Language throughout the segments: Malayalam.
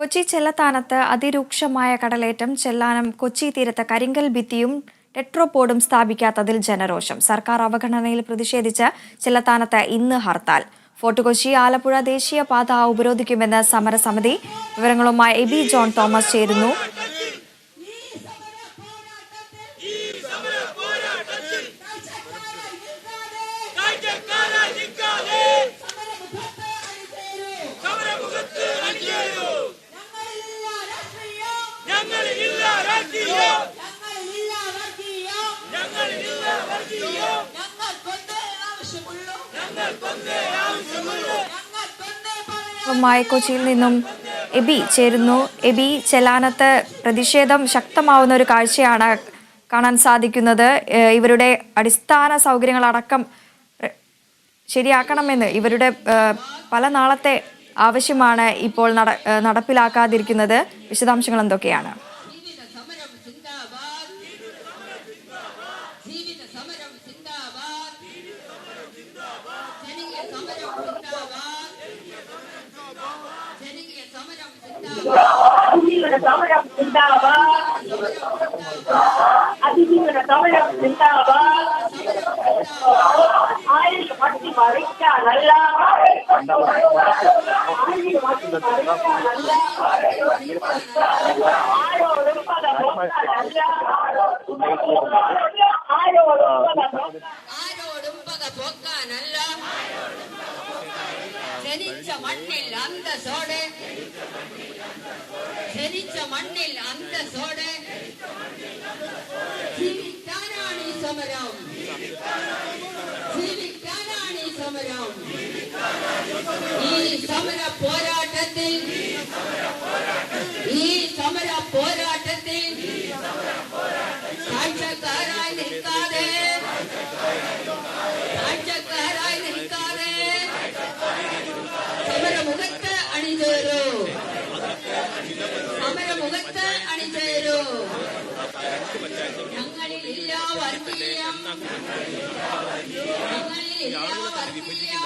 കൊച്ചി ചെല്ലത്താനത്ത് അതിരൂക്ഷമായ കടലേറ്റം ചെല്ലാനം കൊച്ചി തീരത്ത് കരിങ്കൽ ഭിത്തിയും ടെട്രോപോഡും സ്ഥാപിക്കാത്തതിൽ ജനരോഷം. സർക്കാർ അവഗണനയിൽ പ്രതിഷേധിച്ച് ചെല്ലത്താനത്ത് ഇന്ന് ഹർത്താൽ. ഫോർട്ട് കൊച്ചി ആലപ്പുഴ ദേശീയപാത ഉപരോധിക്കുമെന്ന് സമരസമിതി. വിവരങ്ങളുമായി എബി ജോൺ തോമസ് ചേരുന്നു. മായി കൊച്ചിയിൽ നിന്നും എബി ചേരുന്നു. എബി ചെലാനത്ത് പ്രതിഷേധം ശക്തമാവുന്ന ഒരു കാഴ്ചയാണ് കാണാൻ സാധിക്കുന്നത്. ഇവരുടെ അടിസ്ഥാന സൗകര്യങ്ങൾ അടക്കം ശരിയാക്കണമെന്ന് ഇവരുടെ പല നാളത്തെ ആവശ്യമാണ് ഇപ്പോൾ നട നടപ്പിലാക്കാതിരിക്കുന്നത്. വിശദാംശങ്ങൾ എന്തൊക്കെയാണ്? സമരം அதிஜீவன தமிழம் சிந்தாவா அதிஜீவன தமிழம் சிந்தாவா ஆயுள் மட்டி மறைச்சா நல்லா ஆயுள் செழிச்ச மண்ணில் அந்த சோடு. செழிச்ச மண்ணில் அந்த சோடு. சிரித்தாராணி சமரம். சிரித்தாராணி சமரம். ஈ சமர போராட்டத்தில். ஈ சமர போராட்டத்தில். சாட்சக்காராய் நிற்காதே. சாட்சக்காராய் நிற்காதே നിൽക്കാതെ സമരമുഖത്ത് അണിചേരൂ സമരമുഖത്ത് അണിചേരൂ. ഞങ്ങളിലില്ല വർഗീയം. ഞങ്ങളിലില്ല വർഗീയം.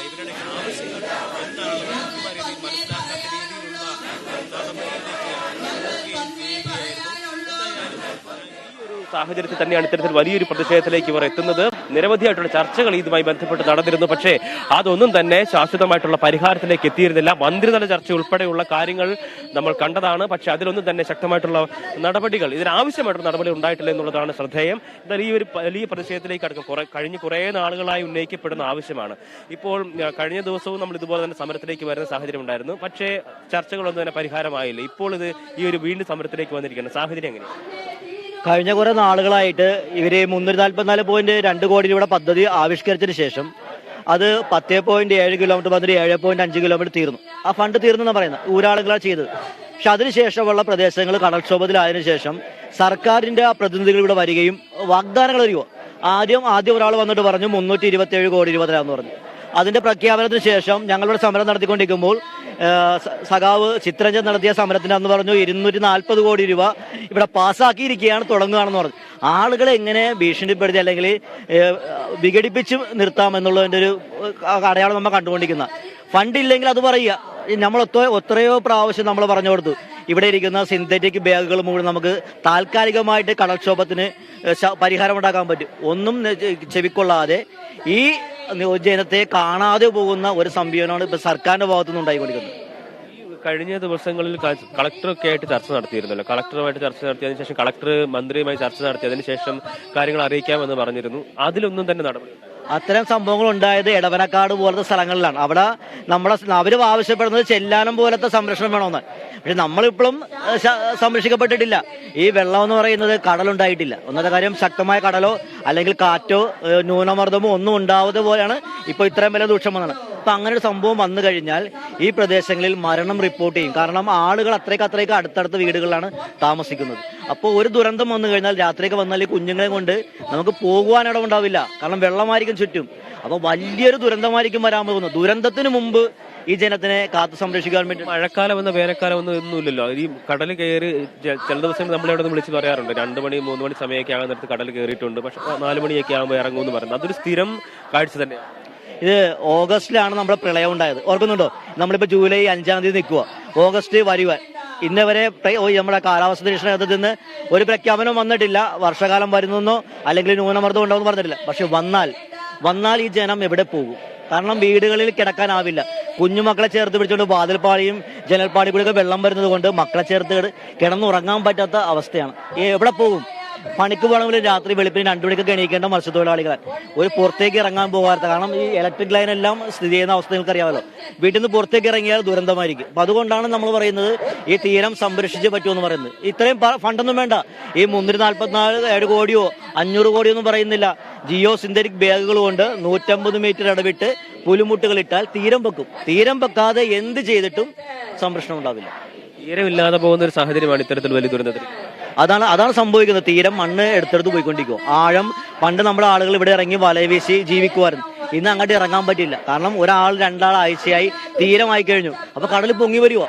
ഞങ്ങൾ സാഹചര്യത്തിൽ തന്നെയാണ് ഇത്തരത്തിൽ വലിയൊരു പ്രതിഷേധത്തിലേക്ക് ഇവർ എത്തുന്നത്. നിരവധിയായിട്ടുള്ള ചർച്ചകൾ ഇതുമായി ബന്ധപ്പെട്ട് നടന്നിരുന്നു. പക്ഷേ അതൊന്നും തന്നെ ശാശ്വതമായിട്ടുള്ള പരിഹാരത്തിലേക്ക് എത്തിയിരുന്നില്ല. മന്ത്രിതല ചർച്ച ഉൾപ്പെടെയുള്ള കാര്യങ്ങൾ നമ്മൾ കണ്ടതാണ്. പക്ഷേ അതിലൊന്നും തന്നെ ശക്തമായിട്ടുള്ള നടപടികൾ ഇതിനാവശ്യമായിട്ടുള്ള നടപടി ഉണ്ടായിട്ടില്ല എന്നുള്ളതാണ് ശ്രദ്ധേയം. എന്നാൽ ഈ ഒരു വലിയ പ്രതിഷേധത്തിലേക്ക് അടക്കം കുറെ കഴിഞ്ഞ കുറേ നാളുകളായി ഉന്നയിക്കപ്പെടുന്ന ആവശ്യമാണ്. ഇപ്പോൾ കഴിഞ്ഞ ദിവസവും നമ്മൾ ഇതുപോലെ തന്നെ സമരത്തിലേക്ക് വരുന്ന സാഹചര്യം ഉണ്ടായിരുന്നു. പക്ഷേ ചർച്ചകളൊന്നും തന്നെ പരിഹാരമായില്ല. ഇപ്പോൾ ഇത് ഈ ഒരു വീണ്ടും സമരത്തിലേക്ക് വന്നിരിക്കുന്ന സാഹചര്യം എങ്ങനെയാണ്? കഴിഞ്ഞ കുറെ നാളുകളായിട്ട് ഇവർ മുന്നൂറ്റി നാല്പത്തിനാല് പോയിന്റ് രണ്ട് കോടി രൂപയുടെ പദ്ധതി ആവിഷ്കരിച്ചതിന് ശേഷം അത് പത്തേ പോയിന്റ് ഏഴ് കിലോമീറ്റർ പദ്ധതി ഏഴ് പോയിന്റ് അഞ്ച് കിലോമീറ്റർ തീർന്നു. ആ ഫണ്ട് തീർന്നെന്ന് പറയുന്നത്. ഊരാളുകളാണ് ചെയ്തത്. പക്ഷെ അതിനുശേഷമുള്ള പ്രദേശങ്ങൾ കടൽക്ഷോഭത്തിലായതിനു ശേഷം സർക്കാരിന്റെ പ്രതിനിധികൾ ഇവിടെ വരികയും വാഗ്ദാനങ്ങൾ അറിയുമോ ആദ്യം ആദ്യം ഒരാൾ വന്നിട്ട് പറഞ്ഞു മുന്നൂറ്റി ഇരുപത്തി ഏഴ് കോടി രൂപ തരാമെന്ന് പറഞ്ഞു. അതിന്റെ പ്രഖ്യാപനത്തിന് ശേഷം ഞങ്ങളിവിടെ സമരം നടത്തിക്കൊണ്ടിരിക്കുമ്പോൾ സഖാവ് ചിത്രഞ്ജൻ നടത്തിയ സമരത്തിന് അന്ന് പറഞ്ഞു ഇരുന്നൂറ്റി നാൽപ്പത് കോടി രൂപ ഇവിടെ പാസ്സാക്കിയിരിക്കുകയാണ് തുടങ്ങുകയാണെന്ന് പറഞ്ഞു. ആളുകളെ എങ്ങനെ ഭീഷണിപ്പെടുത്തി അല്ലെങ്കിൽ വിഘടിപ്പിച്ച് നിർത്താം എന്നുള്ളതിന്റെ ഒരു അടയാളം നമ്മൾ കണ്ടുകൊണ്ടിരിക്കുന്ന. ഫണ്ട് ഇല്ലെങ്കിൽ അത് പറയുക. നമ്മൾ എത്രയോ പ്രാവശ്യം നമ്മൾ പറഞ്ഞു കൊടുത്തു. ഇവിടെ ഇരിക്കുന്ന സിന്തറ്റിക് ബാഗുകൾ മുഴുവൻ നമുക്ക് താൽക്കാലികമായിട്ട് കടൽക്ഷോഭത്തിന് പരിഹാരം ഉണ്ടാക്കാൻ പറ്റും. ഒന്നും ചെവിക്കൊള്ളാതെ ഈ ജനത്തെ കാണാതെ പോകുന്ന ഒരു സംവിധാനമാണ് ഇപ്പൊ സർക്കാരിന്റെ ഭാഗത്തുനിന്ന് ഉണ്ടായിക്കൊണ്ടിരിക്കുന്നത്. കഴിഞ്ഞ ദിവസങ്ങളിൽ കളക്ടറൊക്കെ ആയിട്ട് ചർച്ച നടത്തിയിരുന്നല്ലോ. കളക്ടറുമായിട്ട് ചർച്ച നടത്തിയതിനു ശേഷം കളക്ടർ മന്ത്രിയുമായി ചർച്ച നടത്തിയതിനു ശേഷം കാര്യങ്ങൾ അറിയിക്കാമെന്ന് പറഞ്ഞിരുന്നു. അതിലൊന്നും തന്നെ നടപടി. അത്തരം സംഭവങ്ങൾ ഉണ്ടായത് എടവനക്കാട് പോലത്തെ സ്ഥലങ്ങളിലാണ്. അവിടെ നമ്മളെ അവർ ആവശ്യപ്പെടുന്നത് ചെല്ലാനം പോലത്തെ സംരക്ഷണം വേണമെന്ന്. പക്ഷെ നമ്മളിപ്പോഴും സംരക്ഷിക്കപ്പെട്ടിട്ടില്ല. ഈ വെള്ളം എന്ന് പറയുന്നത് കടലുണ്ടായിട്ടില്ല. ഒന്നാമത്തെ കാര്യം ശക്തമായ കടലോ അല്ലെങ്കിൽ കാറ്റോ ന്യൂനമർദ്ദമോ ഒന്നും ഉണ്ടാവാതെ പോലെയാണ് ഇപ്പോൾ ഇത്രയും വലിയ ദൂക്ഷം വന്നത്. അപ്പൊ അങ്ങനെ ഒരു സംഭവം വന്നു കഴിഞ്ഞാൽ ഈ പ്രദേശങ്ങളിൽ മരണം റിപ്പോർട്ട് ചെയ്യും. കാരണം ആളുകൾ അത്രയ്ക്ക് അത്രയ്ക്ക് അടുത്തടുത്ത വീടുകളിലാണ് താമസിക്കുന്നത്. അപ്പോൾ ഒരു ദുരന്തം വന്നു കഴിഞ്ഞാൽ രാത്രിയൊക്കെ വന്നാൽ ഈ കുഞ്ഞുങ്ങളെ കൊണ്ട് നമുക്ക് പോകുവാൻ ഇടമുണ്ടാവില്ല കാരണം വെള്ളമായിരിക്കും ചുറ്റും. അപ്പോൾ വലിയൊരു ദുരന്തമായിരിക്കും വരാൻ പോകുന്നത്. ദുരന്തത്തിന് മുമ്പ് ഈ ജനത്തിനെ കാത്തു സംരക്ഷിക്കാൻ വേണ്ടി മഴക്കാലം എന്ന വേനൽക്കാലം ഒന്നും ഒന്നുമില്ലല്ലോ ഈ കടൽ കയറി ചില ദിവസം നമ്മളെ അവിടെ നിന്ന് വിളിച്ച് പറയാറുണ്ട്. രണ്ട് മണി മൂന്ന് മണി സമയമൊക്കെ ആകുന്ന നേരത്ത് കടൽ കയറിയിട്ടുണ്ട്. പക്ഷെ നാല് മണിയൊക്കെ ആകുമ്പോൾ ഇറങ്ങുമെന്ന് പറയുന്നത്. അതൊരു സ്ഥിരം കാഴ്ച തന്നെയാണ്. ഇത് ഓഗസ്റ്റിലാണ് നമ്മുടെ പ്രളയം ഉണ്ടായത്. ഓർക്കുന്നുണ്ടോ? നമ്മളിപ്പോ ജൂലൈ അഞ്ചാം തീയതി നിൽക്കുക ഓഗസ്റ്റ് വരുവാൻ. ഇന്നവരെ നമ്മുടെ കാലാവസ്ഥ നിരീക്ഷണത്തിൽ നിന്ന് ഒരു പ്രഖ്യാപനം വന്നിട്ടില്ല. വർഷകാലം വരുന്നെന്നോ അല്ലെങ്കിൽ ന്യൂനമർദ്ദം എന്ന് പറഞ്ഞിട്ടില്ല. പക്ഷെ വന്നാൽ വന്നാൽ ഈ ജനം എവിടെ പോകും? കാരണം വീടുകളിൽ കിടക്കാനാവില്ല. കുഞ്ഞുമക്കളെ ചേർത്ത് പിടിച്ചുകൊണ്ട് വാതിൽപ്പാളിയും ജനൽപ്പാടി കൂടിയൊക്കെ വെള്ളം വരുന്നത് കൊണ്ട് മക്കളെ ചേർത്ത് കിട- കിടന്നുറങ്ങാൻ പറ്റാത്ത അവസ്ഥയാണ്. എവിടെ പോകും? പണിക്ക് പോകണമെങ്കിൽ രാത്രി വെളുപ്പിന് രണ്ടു മണിക്കൊക്കെ എണീക്കേണ്ട മത്സ്യത്തൊഴിലാളികൾ ഒരു പുറത്തേക്ക് ഇറങ്ങാൻ പോകാത്ത കാരണം ഈ ഇലക്ട്രിക് ലൈൻ എല്ലാം സ്ഥിതി ചെയ്യുന്ന അവസ്ഥ നിങ്ങൾക്ക് അറിയാമല്ലോ വീട്ടിൽ നിന്ന് പുറത്തേക്ക് ഇറങ്ങിയാൽ ദുരന്തമായിരിക്കും. അപ്പൊ അതുകൊണ്ടാണ് നമ്മൾ പറയുന്നത് ഈ തീരം സംരക്ഷിച്ച് പറ്റുമെന്ന് പറയുന്നത്. ഇത്രയും ഫണ്ടൊന്നും വേണ്ട. ഈ മുന്നൂറ്റി നാല്പത്തിനാല് ഏഴ് കോടിയോ അഞ്ഞൂറ് കോടിയോ ഒന്നും പറയുന്നില്ല. ജിയോ സിന്തറ്റിക് ബാഗുകൾ കൊണ്ട് നൂറ്റമ്പത് മീറ്റർ ഇടവിട്ട് പുലിമുട്ടുകൾ ഇട്ടാൽ തീരം വെക്കും. തീരം വെക്കാതെ എന്ത് ചെയ്തിട്ടും സംരക്ഷണം ഉണ്ടാവില്ല. തീരമില്ലാതെ പോകുന്ന ഒരു സാഹചര്യമാണ് ഇത്തരത്തിൽ വലിയ ദുരന്തത്തിൽ. അതാണ് അതാണ് സംഭവിക്കുന്നത്. തീരം മണ്ണ് എടുത്തെടുത്ത് പോയിക്കൊണ്ടിരിക്കും. ആഴം പണ്ട് നമ്മുടെ ആളുകൾ ഇവിടെ ഇറങ്ങി വലവീശി ജീവിക്കുമായിരുന്നു ഇന്ന് അങ്ങോട്ട് ഇറങ്ങാൻ പറ്റില്ല. കാരണം ഒരാൾ രണ്ടാൾ ആഴ്ചയായി തീരമായി കഴിഞ്ഞു. അപ്പൊ കടൽ പൊങ്ങി വരുവോ?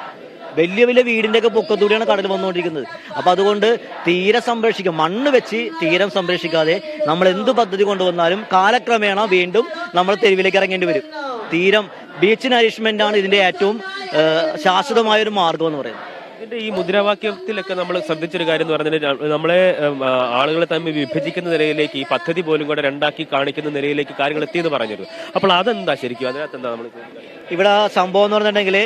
വലിയ വലിയ വീടിന്റെ ഒക്കെ പൊക്കത്തൂടെയാണ് കടൽ വന്നുകൊണ്ടിരിക്കുന്നത്. അപ്പൊ അതുകൊണ്ട് തീരെ സംരക്ഷിക്കുക മണ്ണ് വെച്ച് തീരം സംരക്ഷിക്കാതെ നമ്മൾ എന്ത് പദ്ധതി കൊണ്ടുവന്നാലും കാലക്രമേണ വീണ്ടും നമ്മൾ തെരുവിലേക്ക് ഇറങ്ങേണ്ടി വരും. തീരം ബീച്ച് നറിഷ്മെന്റ് ആണ് ഇതിന്റെ ഏറ്റവും ശാശ്വതമായ ഒരു മാർഗം എന്ന് പറയുന്നത്. ഇതിന്റെ ഈ മുദ്രാവാക്യത്തിലൊക്കെ നമ്മൾ ശ്രദ്ധിച്ചൊരു കാര്യം എന്ന് പറഞ്ഞാൽ നമ്മളെ ആളുകളെ തമ്മിൽ വിഭജിക്കുന്ന നിലയിലേക്ക് ഈ പദ്ധതി പോലും കൂടെ രണ്ടാക്കി കാണിക്കുന്ന നിലയിലേക്ക് കാര്യങ്ങൾ എത്തിയെന്ന് പറഞ്ഞിരുന്നു അപ്പോൾ അതെന്താ ശരിക്കും? അതിനകത്ത് എന്താ നമ്മൾ ഇവിടെ സംഭവം എന്ന് പറഞ്ഞിട്ടുണ്ടെങ്കിൽ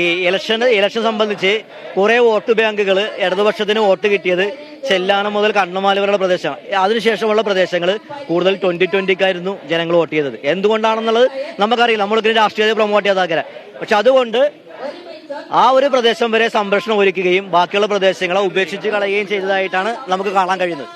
ഈ ഇലക്ഷൻ ഇലക്ഷൻ സംബന്ധിച്ച് കുറെ വോട്ട് ബാങ്കുകൾ ഇടതുപക്ഷത്തിന് വോട്ട് കിട്ടിയത് ചെല്ലാനം മുതൽ കണ്ണമാല വരെയുള്ള പ്രദേശമാണ്. അതിനുശേഷമുള്ള പ്രദേശങ്ങൾ കൂടുതൽ ട്വന്റി ട്വന്റിക്കായിരുന്നു ജനങ്ങൾ വോട്ട് ചെയ്തത്. എന്തുകൊണ്ടാണെന്നുള്ളത് നമുക്കറിയില്ല. നമ്മൾക്ക് രാഷ്ട്രീയത്തെ പ്രൊമോട്ട് ചെയ്താക്കര പക്ഷെ അതുകൊണ്ട് ആ ഒരു പ്രദേശം വരെ സംരക്ഷണം ഒരുക്കുകയും ബാക്കിയുള്ള പ്രദേശങ്ങളെ ഉപേക്ഷിച്ച് കളയുകയും ചെയ്തതായിട്ടാണ് നമുക്ക് കാണാൻ കഴിയുന്നത്.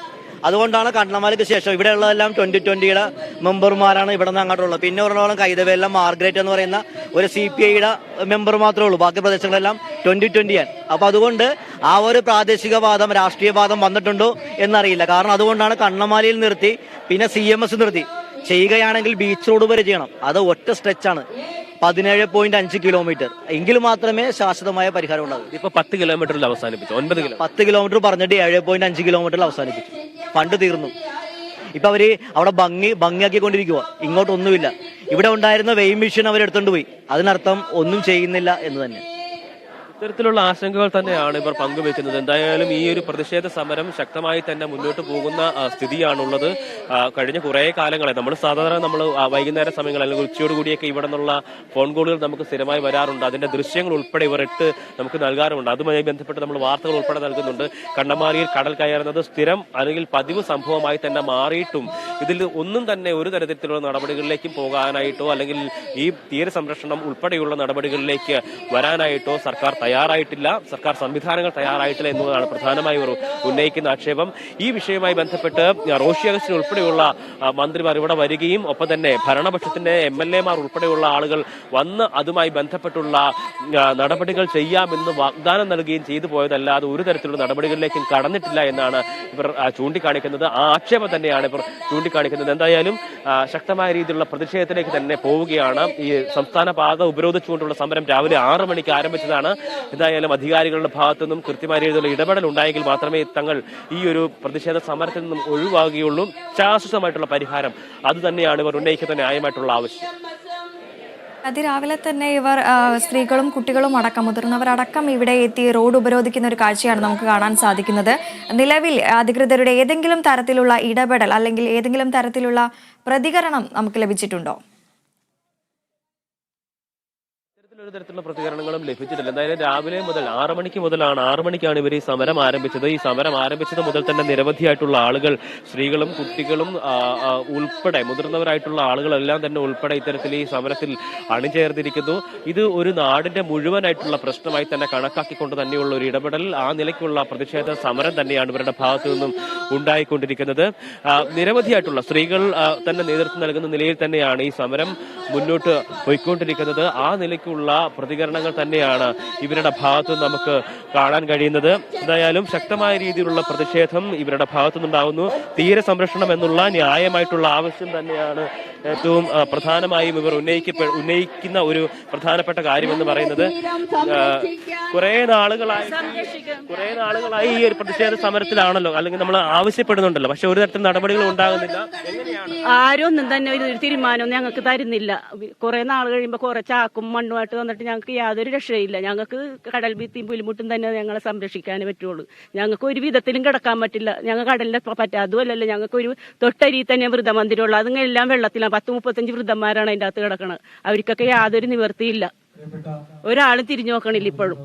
അതുകൊണ്ടാണ് കണ്ണമാലിക്ക് ശേഷം ഇവിടെയുള്ളതെല്ലാം ട്വന്റി ട്വന്റിയുടെ മെമ്പർമാരാണ് ഇവിടെ നിന്ന് അങ്ങോട്ടുള്ളത്. പിന്നെ പറഞ്ഞോളം കൈതവേല മാർഗ്രറ്റ് എന്ന് പറയുന്ന ഒരു സി പി ഐയുടെ മെമ്പർ മാത്രമേ ഉള്ളൂ. ബാക്കി പ്രദേശങ്ങളെല്ലാം ട്വന്റി ട്വന്റിയാണ്. അപ്പൊ അതുകൊണ്ട് ആ ഒരു പ്രാദേശികവാദം രാഷ്ട്രീയവാദം വന്നിട്ടുണ്ടോ എന്നറിയില്ല. കാരണം അതുകൊണ്ടാണ് കണ്ണമാലിയിൽ നിർത്തി പിന്നെ സി നിർത്തി. ചെയ്യുകയാണെങ്കിൽ ബീച്ച് റോഡ് വരെ ചെയ്യണം. അത് ഒറ്റ സ്ട്രെച്ചാണ് പതിനേഴ് പോയിന്റ് അഞ്ച് കിലോമീറ്റർ. എങ്കിൽ മാത്രമേ ശാശ്വതമായ പരിഹാരം ഉണ്ടാകൂ ഇപ്പൊ പത്ത് കിലോമീറ്ററിൽ അവസാനിപ്പിച്ചു. ഒൻപത് കിലോ പത്ത് കിലോമീറ്റർ പറഞ്ഞിട്ട് ഏഴ് പോയിന്റ് അഞ്ച് കിലോമീറ്ററിൽ അവസാനിപ്പിച്ചു. ഫണ്ട് തീർന്നു. ഇപ്പൊ അവർ അവിടെ ഭംഗി ഭംഗിയാക്കിക്കൊണ്ടിരിക്കുക ഇങ്ങോട്ടൊന്നുമില്ല. ഇവിടെ ഉണ്ടായിരുന്ന വെയിം മെഷീൻ അവർ എടുത്തോണ്ട് പോയി. അതിനർത്ഥം ഒന്നും ചെയ്യുന്നില്ല എന്ന് തന്നെ. ഇത്തരത്തിലുള്ള ആശങ്കകൾ തന്നെയാണ് ഇവർ പങ്കുവെക്കുന്നത്. എന്തായാലും ഈ ഒരു പ്രതിഷേധ സമരം ശക്തമായി തന്നെ മുന്നോട്ട് പോകുന്ന സ്ഥിതിയാണുള്ളത്. കഴിഞ്ഞ കുറെ കാലങ്ങളെ നമ്മൾ സാധാരണ നമ്മൾ വൈകുന്നേര സമയങ്ങളിൽ അല്ലെങ്കിൽ ഉച്ചയോട് കൂടിയൊക്കെ ഇവിടെ നിന്നുള്ള ഫോൺ കോളുകൾ നമുക്ക് സ്ഥിരമായി വരാറുണ്ട്. അതിന്റെ ദൃശ്യങ്ങൾ ഉൾപ്പെടെ ഇവർ ഇട്ട് നമുക്ക് നൽകാറുണ്ട് അതുമായി ബന്ധപ്പെട്ട് നമ്മൾ വാർത്തകൾ ഉൾപ്പെടെ നൽകുന്നുണ്ട്. കണ്ണമാലിയിൽ കടൽ കയറുന്നത് സ്ഥിരം അല്ലെങ്കിൽ പതിവ് സംഭവമായി തന്നെ മാറിയിട്ടും ഇതിൽ ഒന്നും തന്നെ ഒരു തരത്തിലുള്ള നടപടികളിലേക്കും പോകാനായിട്ടോ അല്ലെങ്കിൽ ഈ തീരസംരക്ഷണം ഉൾപ്പെടെയുള്ള നടപടികളിലേക്ക് വരാനായിട്ടോ സർക്കാർ തയ്യാറായിട്ടില്ല. സർക്കാർ സംവിധാനങ്ങൾ തയ്യാറായിട്ടില്ല എന്നുള്ളതാണ് പ്രധാനമായി ഇവർ ഉന്നയിക്കുന്ന ആക്ഷേപം. ഈ വിഷയവുമായി ബന്ധപ്പെട്ട് റോഷി അഗസ്റ്റിൻ ഉൾപ്പെടെയുള്ള മന്ത്രിമാർ ഇവിടെ വരികയും ഒപ്പം തന്നെ ഭരണപക്ഷത്തിന്റെ എം എൽ എമാർ ഉൾപ്പെടെയുള്ള ആളുകൾ വന്ന് അതുമായി ബന്ധപ്പെട്ടുള്ള നടപടികൾ ചെയ്യാമെന്ന് വാഗ്ദാനം നൽകുകയും ചെയ്തു പോയതല്ലാതെ ഒരു തരത്തിലുള്ള നടപടികളിലേക്കും കടന്നിട്ടില്ല എന്നാണ് ഇവർ ചൂണ്ടിക്കാണിക്കുന്നത്. ആ ആക്ഷേപം തന്നെയാണ് ഇവർ ചൂണ്ടിക്കാണിക്കുന്നത്. എന്തായാലും ശക്തമായ രീതിയിലുള്ള പ്രതിഷേധത്തിലേക്ക് തന്നെ പോവുകയാണ്. ഈ സംസ്ഥാന പാത ഉപരോധിച്ചുകൊണ്ടുള്ള സമരം രാവിലെ ആറ് മണിക്ക് ആരംഭിച്ചതാണ്. എന്തായാലും അധികാരികളുടെ ഭാഗത്തുനിന്നും കൃത്യമായ രീതിയിലുള്ള ഇടപെടൽ ഉണ്ടായെങ്കിൽ മാത്രമേ തങ്ങൾ ഈ ഒരു പ്രതിഷേധ സമരത്തിൽ നിന്നും ഒഴിവാകുകയുള്ളൂ. ശാശ്വതമായിട്ടുള്ള പരിഹാരം അത് തന്നെയാണ് ഇവർ ഉന്നയിക്കുന്ന ന്യായമായിട്ടുള്ള ആവശ്യം. അതിരാവിലെ തന്നെ ഇവർ സ്ത്രീകളും കുട്ടികളും അടക്കം മുതിർന്നവരടക്കം ഇവിടെ എത്തി റോഡ് ഉപരോധിക്കുന്ന ഒരു കാഴ്ചയാണ് നമുക്ക് കാണാൻ സാധിക്കുന്നത്. നിലവിൽ അധികൃതരുടെ ഏതെങ്കിലും തരത്തിലുള്ള ഇടപെടൽ അല്ലെങ്കിൽ ഏതെങ്കിലും തരത്തിലുള്ള പ്രതികരണം നമുക്ക് ലഭിച്ചിട്ടുണ്ടോ? ഒരു തരത്തിലുള്ള പ്രതികരണങ്ങളും ലഭിച്ചിട്ടില്ല. എന്തായാലും രാവിലെ മുതൽ ആറ് മണിക്ക് മുതലാണ് ആറ് മണിക്കാണ് ഇവർ ഈ സമരം ആരംഭിച്ചത്. ഈ സമരം ആരംഭിച്ചത് മുതൽ തന്നെ നിരവധിയായിട്ടുള്ള ആളുകൾ സ്ത്രീകളും കുട്ടികളും ഉൾപ്പെടെ മുതിർന്നവരായിട്ടുള്ള ആളുകളെല്ലാം തന്നെ ഉൾപ്പെടെ ഇത്തരത്തിൽ ഈ സമരത്തിൽ അണിചേർന്നിരിക്കുന്നു. ഇത് ഒരു നാടിന്റെ മുഴുവനായിട്ടുള്ള പ്രശ്നമായി തന്നെ കണക്കാക്കിക്കൊണ്ട് തന്നെയുള്ള ഒരു ഇടപെടൽ ആ നിലയ്ക്കുള്ള പ്രതിഷേധ സമരം തന്നെയാണ് ഇവരുടെ ഭാഗത്തു നിന്നും ഉണ്ടായിക്കൊണ്ടിരിക്കുന്നത്. നിരവധിയായിട്ടുള്ള സ്ത്രീകൾ തന്നെ നേതൃത്വം നൽകുന്ന നിലയിൽ തന്നെയാണ് ഈ സമരം മുന്നോട്ട് പോയിക്കൊണ്ടിരിക്കുന്നത്. ആ നിലയ്ക്കുള്ള പ്രതികരണങ്ങൾ തന്നെയാണ് ഇവരുടെ ഭാഗത്തു നമുക്ക് കാണാൻ കഴിയുന്നത്. എന്തായാലും ശക്തമായ രീതിയിലുള്ള പ്രതിഷേധം ഇവരുടെ ഭാഗത്തുനിന്നുണ്ടാകുന്നു തീരസംരക്ഷണം തീരെ സംരക്ഷണം എന്നുള്ള ന്യായമായിട്ടുള്ള ആവശ്യം തന്നെയാണ് ഏറ്റവും പ്രധാനമായും ഇവർ ഉന്നയിക്കപ്പെ ഉന്നയിക്കുന്ന ഒരു പ്രധാനപ്പെട്ട കാര്യം എന്ന് പറയുന്നത് കുറെ നാളുകളായി കുറെ നാളുകളായി ഈ ഒരു പ്രതിഷേധ സമരത്തിലാണല്ലോ അല്ലെങ്കിൽ നമ്മൾ ആവശ്യപ്പെടുന്നുണ്ടല്ലോ പക്ഷെ ഒരു തരത്തിൽ നടപടികൾ ഉണ്ടാകുന്നില്ല. ആരൊന്നും ആരും തന്നെ ഒരു തീരുമാനം ഞങ്ങൾക്ക് തരുന്നില്ല. കുറെ നാൾ കഴിയുമ്പോൾ കുറെ ചാക്കും മണ്ണുമായിട്ട് തന്നിട്ട് ഞങ്ങൾക്ക് യാതൊരു രക്ഷയില്ല. ഞങ്ങൾക്ക് കടൽ ഭിത്തിയും പുലിമുട്ടും തന്നെ ഞങ്ങളെ സംരക്ഷിക്കാനേ പറ്റുള്ളൂ. ഞങ്ങൾക്ക് ഒരു വിധത്തിലും കിടക്കാൻ പറ്റില്ല. ഞങ്ങൾ കടലിനെ പറ്റാ അതുമല്ലല്ലോ ഞങ്ങൾക്ക് ഒരു തൊട്ടരി തന്നെ വൃദ്ധമന്ദിരമുള്ളൂ അതെല്ലാം വെള്ളത്തിലാണ് പത്ത് മുപ്പത്തഞ്ച് വൃദ്ധന്മാരാണ് അതിന്റെ അകത്ത് കിടക്കുന്നത് അവർക്കൊക്കെ യാതൊരു നിവർത്തിയില്ല ഒരാളും തിരിഞ്ഞു നോക്കണില്ല ഇപ്പോഴും.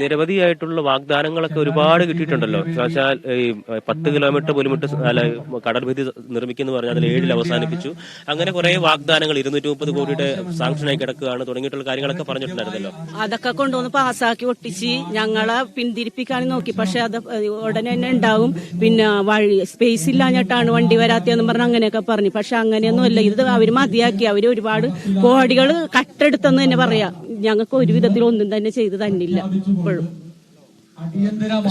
നിരവധിയായിട്ടുള്ള വാഗ്ദാനങ്ങളൊക്കെ ഒരുപാട് കിട്ടിയിട്ടുണ്ടല്ലോ. വെച്ചാൽ ഈ പത്ത് കിലോമീറ്റർ പുലിമുട്ട് അല്ല കടൽഭിത്തി നിർമ്മിക്കുന്നു പറഞ്ഞാൽ അതിൽ ഏഴിൽ അവസാനിപ്പിച്ചു. അങ്ങനെ കുറെ വാഗ്ദാനങ്ങൾ ഇരുന്നൂറ്റി മുപ്പത് കോടിയുടെ സാങ്ഷനായി കിടക്കുകയാണ് തുടങ്ങിയിട്ടുള്ള കാര്യങ്ങളൊക്കെ പറഞ്ഞിട്ടുണ്ടായിരുന്നല്ലോ. അതൊക്കെ കൊണ്ടുവന്ന് പാസ്സാക്കി ഒട്ടിച്ച് ഞങ്ങളെ പിന്തിരിപ്പിക്കാൻ നോക്കി. പക്ഷെ അത് ഉടനെ തന്നെ ഉണ്ടാവും. പിന്നെ വഴി സ്പേസ് ഇല്ലാഞ്ഞിട്ടാണ് വണ്ടി വരാത്തതെന്ന് പറഞ്ഞ് അങ്ങനെയൊക്കെ പറഞ്ഞു. പക്ഷെ അങ്ങനെയൊന്നും അല്ല ഇത് അവർ മതിയാക്കി. അവർ ഒരുപാട് കോടികൾ കട്ടെടുത്തെന്ന് തന്നെ പറയാം. ഞങ്ങൾക്ക് ഒരു വിധത്തിൽ ഒന്നും തന്നെ ചെയ്തു തന്നില്ല ഇപ്പോഴും.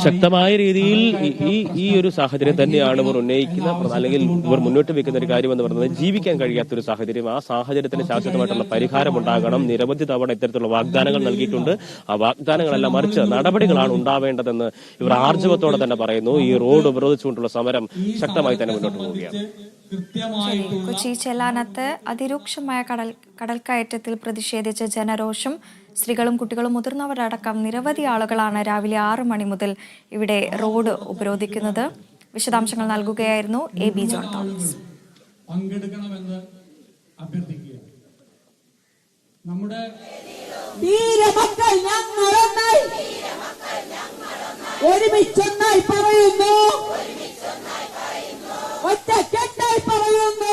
ശക്തമായ രീതിയിൽ ഈ- ഈ ഒരു സാഹചര്യം തന്നെയാണ് ഇവർ ഉന്നയിക്കുന്ന അല്ലെങ്കിൽ ഇവർ മുന്നോട്ട് വെക്കുന്ന ഒരു കാര്യം എന്ന് പറയുന്നത് ജീവിക്കാൻ കഴിയാത്ത ഒരു സാഹചര്യം. ആ സാഹചര്യത്തിന് ശാശ്വതമായിട്ടുള്ള പരിഹാരം ഉണ്ടാകണം. നിരവധി തവണ ഇത്തരത്തിലുള്ള വാഗ്ദാനങ്ങൾ നൽകിയിട്ടുണ്ട്. ആ വാഗ്ദാനങ്ങളെല്ലാം മറിച്ച് നടപടികളാണ് ഉണ്ടാവേണ്ടതെന്ന് ഇവർ ആർജവത്തോടെ തന്നെ പറയുന്നു. ഈ റോഡ് ഉപരോധിച്ചുകൊണ്ടുള്ള സമരം ശക്തമായി തന്നെ മുന്നോട്ട് പോവുകയാണ്. കൊച്ചി ചെല്ലാനത്ത് അതിരൂക്ഷമായ കടൽ കടൽക്കയറ്റത്തിൽ പ്രതിഷേധിച്ച ജനരോഷം സ്ത്രീകളും കുട്ടികളും മുതിർന്നവരടക്കം നിരവധി ആളുകളാണ് രാവിലെ ആറ് മണി മുതൽ ഇവിടെ റോഡ് ഉപരോധിക്കുന്നത്. വിശദാംശങ്ങൾ നൽകുകയായിരുന്നു എ ബി ജോൺ തോമസ് ഒരുമിച്ചൊന്നായി പറയുന്നു. ഒറ്റക്കെട്ടായി പറയുന്നു.